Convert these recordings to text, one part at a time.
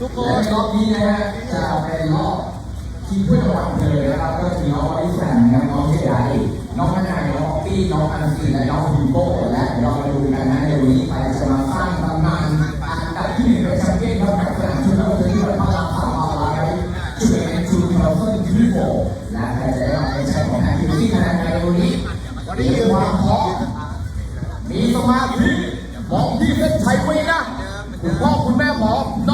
ทุกคนและรอบนี้นะฮะจะเป็นรอบทีมผู้จังหวัดเลยนะครับก็คือน้องอลิสันนะครับน้องเจไดน้องมะนาวน้องปี้น้องอันซีและน้องฮิวโก้และเรามาดูกันนะในวันนี้ใครจะมาสร้างตำนานอันดับที่หนึ่งในแชมเปี้ยนครับกับสนามชุดนักเตะที่เราพลังสามมาไว้จุดเอ็นจูเทลเฟนที่โบและใครจะได้รับเป็นแชมป์ของแฮปปี้ที่คะแนนในวันนี้วันนี้ความพร้อมมีสมาธิมองที่เส้นชัยไว้นะคุณพ่อคุณแม่พร้อมอ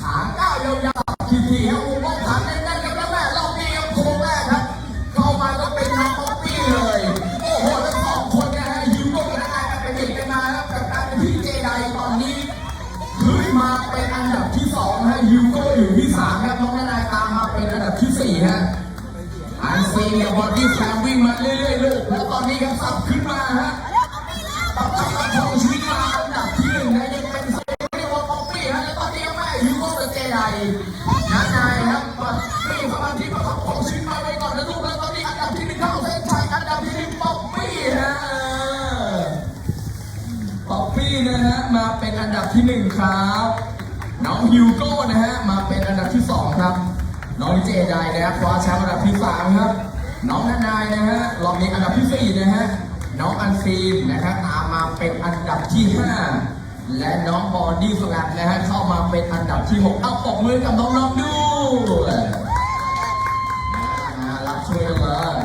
ขาก้ายาวๆทีๆครับวงล้อขาแน่นๆครับแล้วแม่รอบนี้ครับโค้งแรกครับเข้ามาแล้วเป็นน้องป๊อปปี้เลยโอ้โหแล้วสองคนนะฮะยูโรและนายกันไปเด็กกันมาแล้วกับการเป็นพี่เจไดตอนนี้ขึ้นมาเป็นอันดับที่สองฮะยูโรอยู่ที่สามครับน้องนายตามมาเป็นอันดับที่สี่ฮะอันซีเนี่ยบอดี้แฟมวิ่งมาเรื่อยๆลูกแล้วตอนนี้ครับสับขึ้น โรเจไดนะนายครับป๊อปปี้สมาธิประคับของชีวิตมาไว้ก่อนนะลูกแล้วตอนนี้อันดับที่หนึ่งเข้าเส้นชัยอันดับที่หนึ่งป๊อปปี้ฮะป๊อปปี้นะฮะมาเป็นอันดับที่หนึ่งครับน้องฮิวโก้นะฮะมาเป็นอันดับที่สองครับ น้องเจไดนะครับคว้าแชมป์อันดับที่สามครับ น้องนานายนะฮะรอบนี้อันดับที่สี่นะฮะน้องอันซีนนะครับตามมาเป็นอันดับที่5 และน้องบอดี้สลัดนะฮะเข้ามาเป็นอันดับที่ 6 เอาปอกมือกับน้องๆด้วยน่ารับช่วยเลย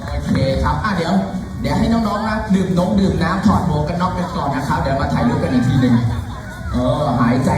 โอเคครับอะเดี๋ยว เดี๋ยวให้น้องๆนะดื่มนงดื่มน้ำถอดหมวกกันน็อกกันก่อนนะครับ เดี๋ยวมาถ่ายรูปกันอีกทีหนึ่งเออหายใจ